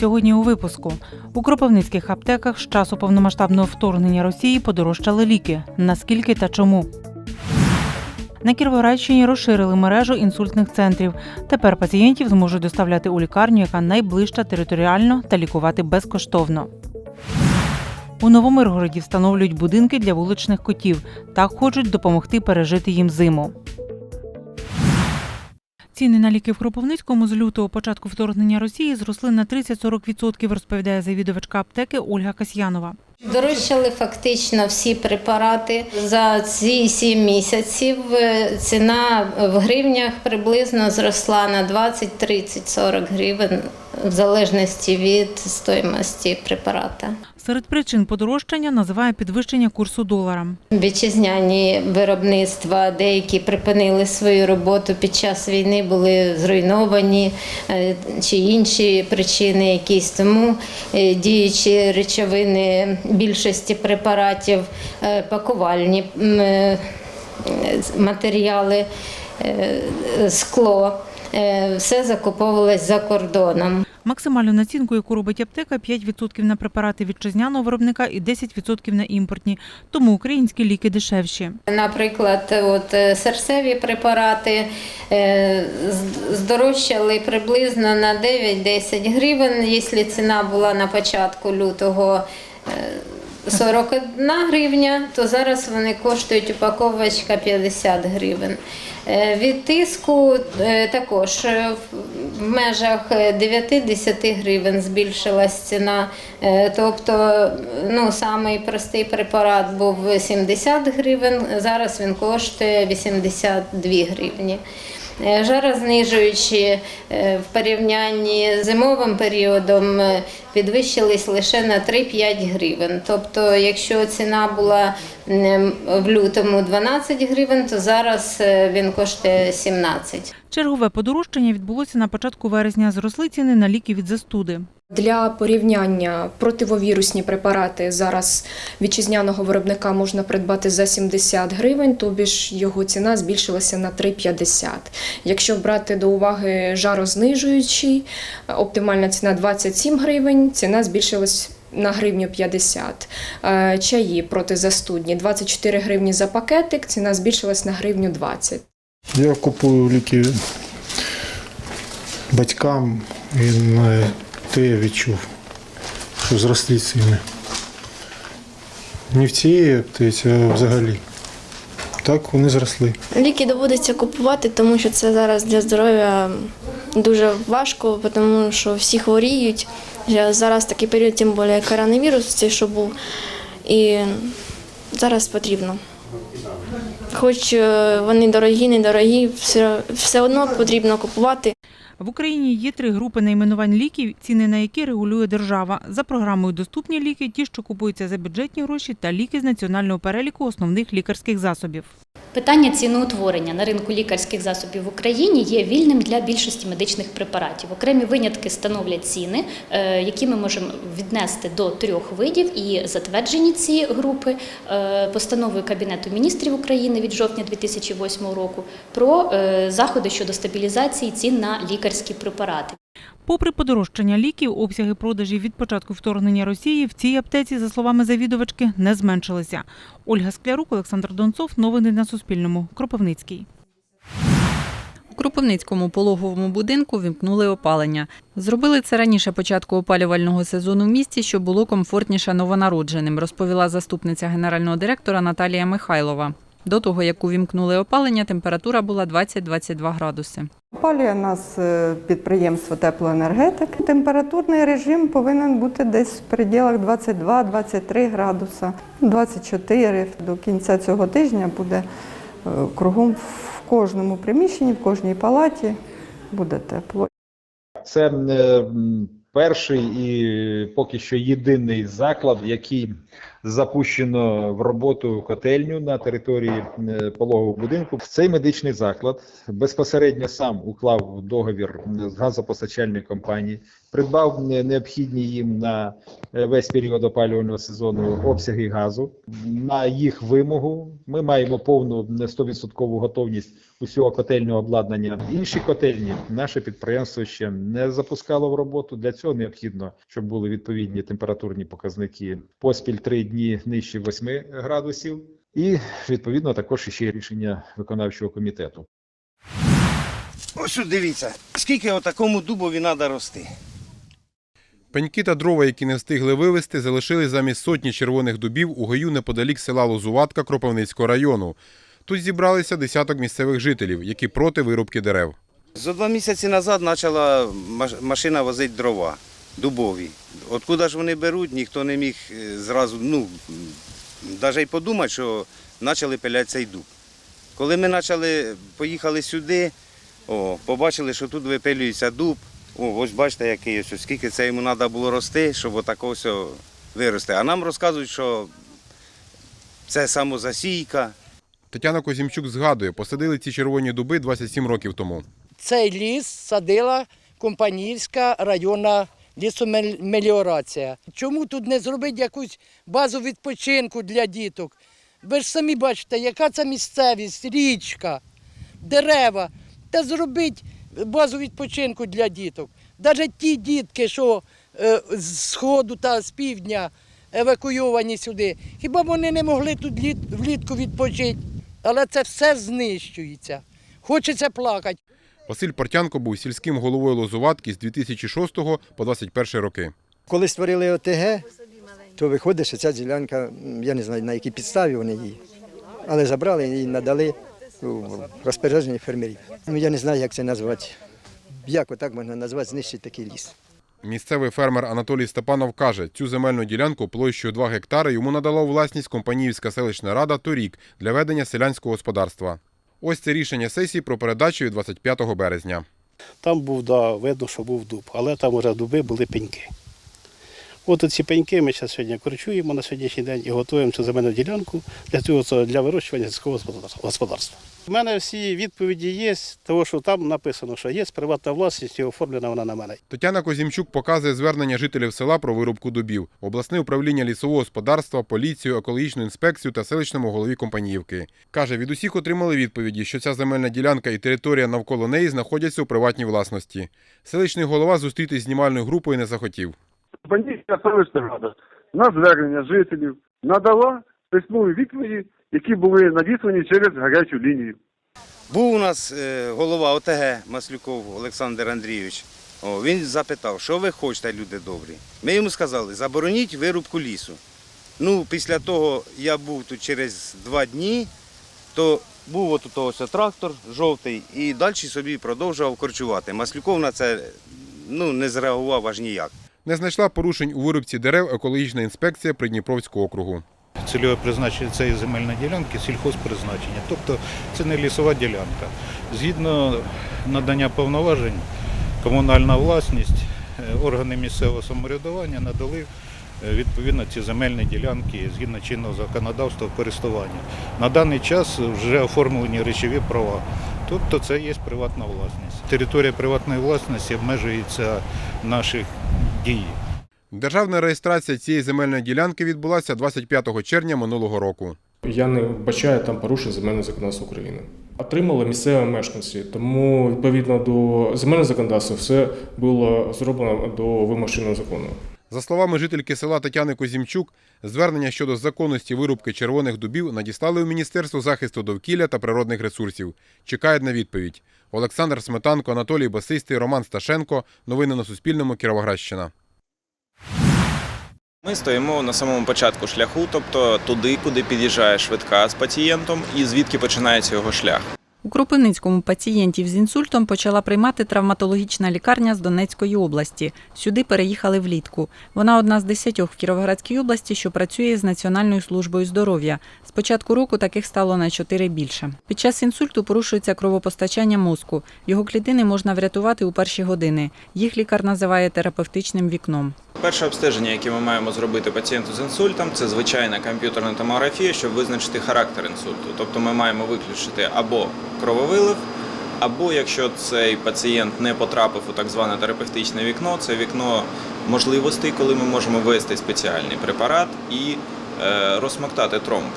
Сьогодні у випуску у кропивницьких аптеках з часу повномасштабного вторгнення Росії подорожчали ліки. Наскільки та чому? На Кіровоградщині розширили мережу інсультних центрів. Тепер пацієнтів зможуть доставляти у лікарню, яка найближча територіально та лікувати безкоштовно. У Новомиргороді встановлюють будинки для вуличних котів. Так хочуть допомогти пережити їм зиму. Ціни на ліки в Кропивницькому з лютого початку вторгнення Росії зросли на 30-40%, розповідає завідувачка аптеки Ольга Касьянова. Дорожчали фактично всі препарати. За ці сім місяців е, ціна в гривнях приблизно зросла на 20, 30, 40 гривень в залежності від стоїмості препарата. Серед причин подорожчання називає підвищення курсу долара. Вітчизняні виробництва деякі припинили свою роботу під час війни, були зруйновані е, чи інші причини якісь. Тому е, діючі речовини більшості препаратів, е, пакувальні матеріали, скло. Все закуповувалось за кордоном. Максимальну націнку, яку робить аптека, 5% на препарати вітчизняного виробника і 10% на імпортні. Тому українські ліки дешевші. Наприклад, от е, серцеві препарати е, здорожчали приблизно на 9-10 гривень. Якщо ціна була на початку лютого е, 41 гривня, то зараз вони коштують упаковочка 50 гривень. Е, Від тиску е, також е, в- межах 9-10 гривень збільшилась ціна. Тобто, ну, самий простий препарат був 70 гривень, зараз він коштує 82 гривні. Е, Жарознижуючі е, в порівнянні з зимовим періодом е, підвищились лише на 3-5 гривень. Тобто, якщо ціна була в лютому 12 гривень, то зараз він коштує 17. Чергове подорожчання відбулося на початку вересня. Зросли ціни на ліки від застуди. Для порівняння противовірусні препарати зараз вітчизняного виробника можна придбати за 70 гривень, тобі ж його ціна збільшилася на 3,50. Якщо брати до уваги жарознижуючий, оптимальна ціна 27 гривень, ціна збільшилась на гривню 50. Е, Чаї протизастудні 24 гривні за пакетик, ціна збільшилась на гривню 20. Я купую ліки батькам і на те я відчув, що зросли ціни. Не в цій аптеці, а взагалі. Так вони зросли. Ліки доводиться купувати, тому що це зараз для здоров'я дуже важко, тому що всі хворіють. Зараз такий період, тим більше коронавірус, цей, що був. І зараз потрібно. Хоч е, вони дорогі, недорогі, все, все одно потрібно купувати. В Україні є три групи найменувань ліків, ціни на які регулює держава. За програмою доступні ліки, ті, що купуються за бюджетні гроші, та ліки з національного переліку основних лікарських засобів. Питання ціноутворення на ринку лікарських засобів в Україні є вільним для більшості медичних препаратів. Окремі винятки становлять ціни, е, які ми можемо віднести до трьох видів, і затверджені ці групи е, постановою Кабінету міністрів України від жовтня 2008 року про е, заходи щодо стабілізації цін на лікарські препарати. Попри подорожчання ліків, обсяги продажів від початку вторгнення Росії в цій аптеці, за словами завідувачки, не зменшилися. Ольга Склярук, Олександр Донцов. Новини на Суспільному. Кропивницький. У Кропивницькому пологовому будинку вімкнули опалення. Зробили це раніше початку опалювального сезону в місті, щоб було комфортніше новонародженим, розповіла заступниця генерального директора Наталія Михайлова. До того, як увімкнули опалення, температура була 20-22 градуси. Опалює нас е, підприємство теплоенергетики. Температурний режим повинен бути десь в пределах 22-23 градуса. 24 до кінця цього тижня буде е, кругом в кожному приміщенні, в кожній палаті буде тепло. Це е, перший і поки що єдиний заклад, який запущено в роботу котельню на території е, пологового будинку. Цей медичний заклад безпосередньо сам уклав договір з газопостачальною компанією, придбав необхідні їм на е, весь період опалювального сезону обсяги газу. На їх вимогу ми маємо повну не 100% готовність усього котельного обладнання. Інші котельні наше підприємство ще не запускало в роботу. Для цього необхідно, щоб були відповідні температурні показники поспіль 3 дні нижче 8 градусів. І відповідно також ще рішення виконавчого комітету. Ось дивіться, скільки отакому дубові треба рости. Пеньки та дрова, які не встигли вивезти, залишили замість сотні червоних дубів у гаю неподалік села Лозуватка Кропивницького району. Тут зібралися десяток місцевих жителів, які проти вирубки дерев. За два місяці назад почала машина возити дрова дубові. Откуда ж вони беруть, ніхто не міг е, зразу, ну, навіть й подумати, що почали пиляти цей дуб. Коли ми почали, поїхали сюди, о, побачили, що тут випилюється дуб. О, ось бачите, який ось, скільки це йому треба було рости, щоб отако все вирости. А нам розказують, що це самозасійка. Тетяна Козімчук згадує, посадили ці червоні дуби 27 років тому. Цей ліс садила Компанійська районна лісомеліорація. Чому тут не зробити якусь базу відпочинку для діток? Ви ж самі бачите, яка це місцевість, річка, дерева. Та зробіть базу відпочинку для діток. Навіть ті дітки, що е, з сходу та з півдня евакуйовані сюди, хіба вони не могли тут літ- влітку відпочити? Але це все знищується. Хочеться плакати. Василь Портянко був сільським головою Лозуватки з 2006 по 21 роки. Коли створили ОТГ, то виходить, що ця ділянка, я не знаю на якій підставі вони її, але забрали і надали у розпорядження фермерів. Ну я не знаю, як це назвати. Як отак можна назвати знищити такий ліс. Місцевий фермер Анатолій Степанов каже, цю земельну ділянку площею 2 гектари йому надала у власність Компаніївська селищна рада торік для ведення селянського господарства. Ось це рішення сесії про передачу від 25 березня. Там був, да, видно, що був дуб, але там вже дуби були пеньки. От ці пеньки ми зараз сьогодні корчуємо на сьогоднішній день і готуємо цю земельну ділянку для цього для вирощування сільського господарства. У мене всі відповіді є, тому що там написано, що є приватна власність і оформлена вона на мене. Тетяна Козімчук показує звернення жителів села про вирубку дубів, обласне управління лісового господарства, поліцію, екологічну інспекцію та селищному голові Компаніївки. Каже, від усіх отримали відповіді, що ця земельна ділянка і територія навколо неї знаходяться у приватній власності. Селищний голова зустрітись знімальною групою не захотів. Бандитська селищна рада на звернення жителів надала письмові відповіді, які були надіслані через гарячу лінію. Був у нас е, голова ОТГ Маслюков Олександр Андрійович. О, він запитав, що ви хочете, люди добрі. Ми йому сказали, забороніть вирубку лісу. Ну, після того я був тут через два дні, то був от ось трактор жовтий і далі собі продовжував корчувати. Маслюков на це ну, не зреагував аж ніяк. Не знайшла порушень у вирубці дерев екологічна інспекція Придніпровського округу. Цільове призначення цієї земельної ділянки сільхозпризначення, тобто це не лісова ділянка. Згідно надання повноважень, комунальна власність, е, органи місцевого самоврядування надали е, відповідно ці земельні ділянки згідно чинного законодавства користування. На даний час вже оформлені речові права. Тобто це є приватна власність. Територія приватної власності обмежується наших дій. Державна реєстрація цієї земельної ділянки відбулася 25 червня минулого року. Я не вбачаю там порушень земельного законодавства України. Отримали місцеві мешканці, тому відповідно до земельного законодавства все було зроблено до вимог чинного закону. За словами жительки села Тетяни Козімчук, звернення щодо законності вирубки червоних дубів надіслали у Міністерство захисту довкілля та природних ресурсів. Чекають на відповідь. Олександр Сметанко, Анатолій Басистий, Роман Сташенко. Новини на Суспільному. Кіровоградщина. Ми стоїмо на самому початку шляху, тобто туди, куди під'їжджає швидка з пацієнтом, і звідки починається його шлях. У Кропивницькому пацієнтів з інсультом почала приймати травматологічна лікарня з Донецької області. Сюди переїхали влітку. Вона одна з десятьох в Кіровоградській області, що працює з Національною службою здоров'я. З початку року таких стало на чотири більше. Під час інсульту порушується кровопостачання мозку. Його клітини можна врятувати у перші години. Їх лікар називає терапевтичним вікном. Перше обстеження, яке ми маємо зробити пацієнту з інсультом, це звичайна комп'ютерна томографія, щоб визначити характер інсульту. Тобто ми маємо виключити або крововилив, або якщо цей пацієнт не потрапив у так зване терапевтичне вікно, це вікно можливостей, коли ми можемо ввести спеціальний препарат і е, розсмоктати тромб.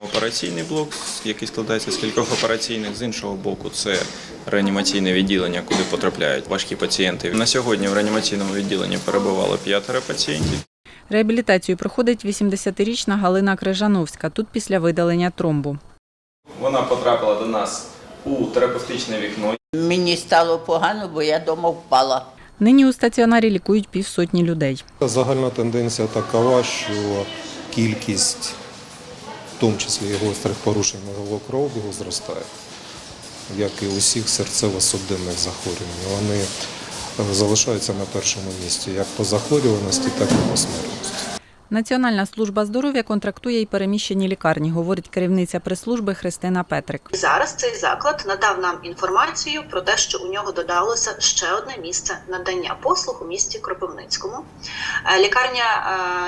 Операційний блок, який складається з кількох операційних, з іншого боку, це реанімаційне відділення, куди потрапляють важкі пацієнти. На сьогодні в реанімаційному відділенні перебувало п'ятеро пацієнтів. Реабілітацію проходить 80-річна Галина Крижановська. Тут після видалення тромбу. Вона потрапила до нас у терапевтичне вікно. Мені стало погано, бо я дома впала. Нині у стаціонарі лікують півсотні людей. Загальна тенденція такова, що кількість, в тому числі і гострих порушень мозгового кровообігу, зростає, як і усіх серцево-судинних захворювань. Вони залишаються на першому місці як по захворюваності, так і по смертності. Національна служба здоров'я контрактує й переміщені лікарні, говорить керівниця прес-служби Христина Петрик. Зараз цей заклад надав нам інформацію про те, що у нього додалося ще одне місце надання послуг у місті Кропивницькому. Е, Лікарня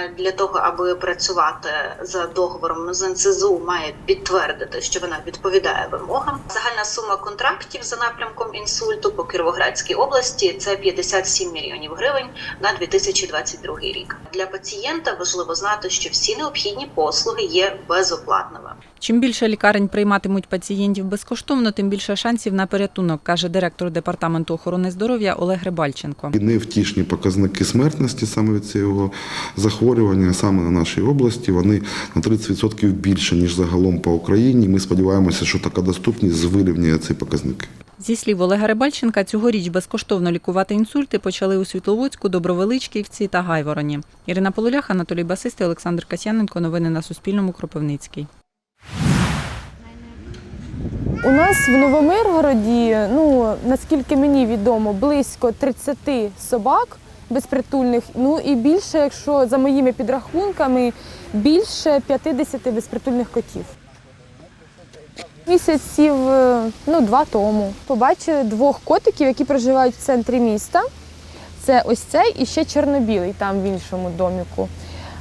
е, для того, аби працювати за договором з НСЗУ, має підтвердити, що вона відповідає вимогам. Загальна сума контрактів за напрямком інсульту по Кіровоградській області це 57 мільйонів гривень на 2022 рік. Для пацієнта важливо знати, що всі необхідні послуги є безоплатними. Чим більше лікарень прийматимуть пацієнтів безкоштовно, тим більше шансів на порятунок, каже директор департаменту охорони здоров'я Олег Рибальченко. І невтішні показники смертності саме від цього захворювання, саме на нашій області, вони на 30% більше, ніж загалом по Україні. Ми сподіваємося, що така доступність вирівняє ці показники. Зі слів Олега Рибальченка, цьогоріч безкоштовно лікувати інсульти почали у Світловодську, Добровеличківці та Гайвороні. Ірина Полулях, Анатолій Басистий, Олександр Касяненко. Новини на Суспільному. Кропивницький. У нас в Новомиргороді, ну наскільки мені відомо, близько 30 собак безпритульних. Ну і більше, якщо за моїми підрахунками, більше 50 безпритульних котів. Місяців е, ну, два тому побачили двох котиків, які проживають в центрі міста. Це ось цей і ще чорнобілий там в іншому доміку.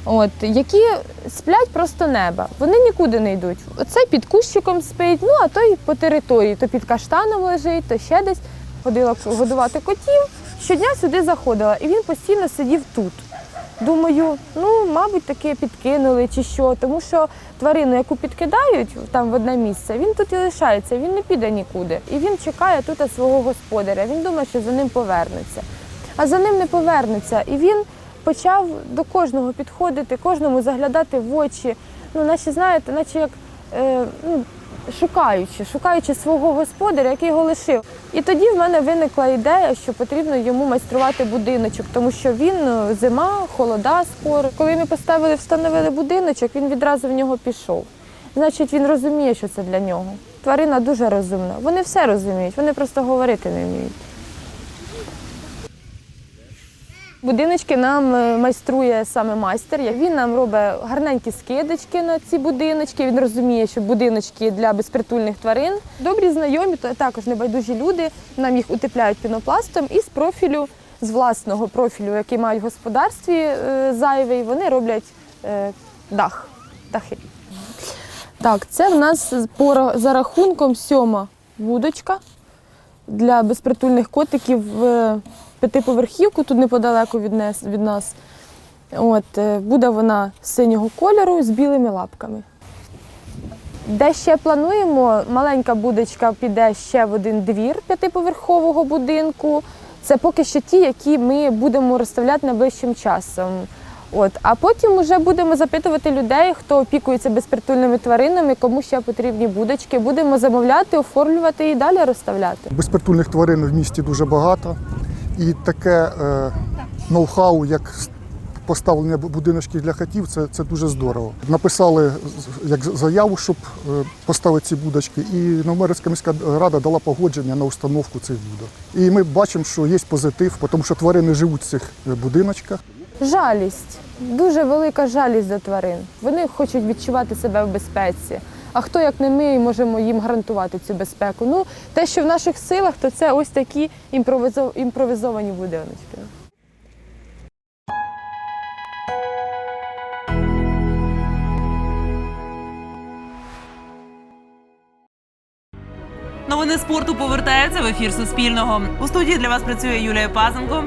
От, які сплять просто неба. Вони нікуди не йдуть. Оцей під кущиком спить, ну а той по території, то під каштаном лежить, то ще десь ходила годувати котів. Щодня сюди заходила, і він постійно сидів тут. Думаю, ну, мабуть, таки підкинули чи що, тому що тварину, яку підкидають там в одне місце, він тут і лишається, він не піде нікуди. І він чекає тут свого господаря. Він думає, що за ним повернеться. А за ним не повернеться. І він почав до кожного підходити, кожному заглядати в очі. Ну, наче знаєте, наче як е, ну, шукаючи, шукаючи свого господаря, який його лишив. І тоді в мене виникла ідея, що потрібно йому майструвати будиночок, тому що він ну, зима, холода скоро. Коли ми поставили, встановили будиночок, він відразу в нього пішов. Значить, він розуміє, що це для нього. Тварина дуже розумна. Вони все розуміють, вони просто говорити не вміють. Будиночки нам е, майструє саме майстер. Він нам робить гарненькі скидочки на ці будиночки. Він розуміє, що будиночки для безпритульних тварин. Добрі знайомі, також небайдужі люди. Нам їх утепляють пінопластом і з профілю, з власного профілю, який мають в господарстві е, зайвий, вони роблять е, дах, дахи. Так, це в нас за рахунком сьома вудочка для безпритульних котиків в п'ятиповерхівку, тут неподалеку від нас. Від нас. От, е, буде вона синього кольору з білими лапками. Де ще плануємо, маленька будочка піде ще в один двір п'ятиповерхового будинку. Це поки що ті, які ми будемо розставляти найближчим часом. От. А потім вже будемо запитувати людей, хто опікується безпритульними тваринами, кому ще потрібні будочки. Будемо замовляти, оформлювати і далі розставляти. Безпритульних тварин в місті дуже багато. І таке е, ноу-хау, як поставлення бу- будиночків для котів це, це дуже здорово. Написали як заяву, щоб е, поставити ці будочки, і Новомирська міська рада дала погодження на установку цих будок. І ми бачимо, що є позитив, тому що тварини живуть в цих е, будиночках. Жалість, дуже велика жалість до тварин. Вони хочуть відчувати себе в безпеці. А хто, як не ми, можемо їм гарантувати цю безпеку? Ну, те, що в наших силах, то це ось такі імпровізовані будиночки. Новини спорту повертаються в ефір Суспільного. У студії для вас працює Юлія Пазенко.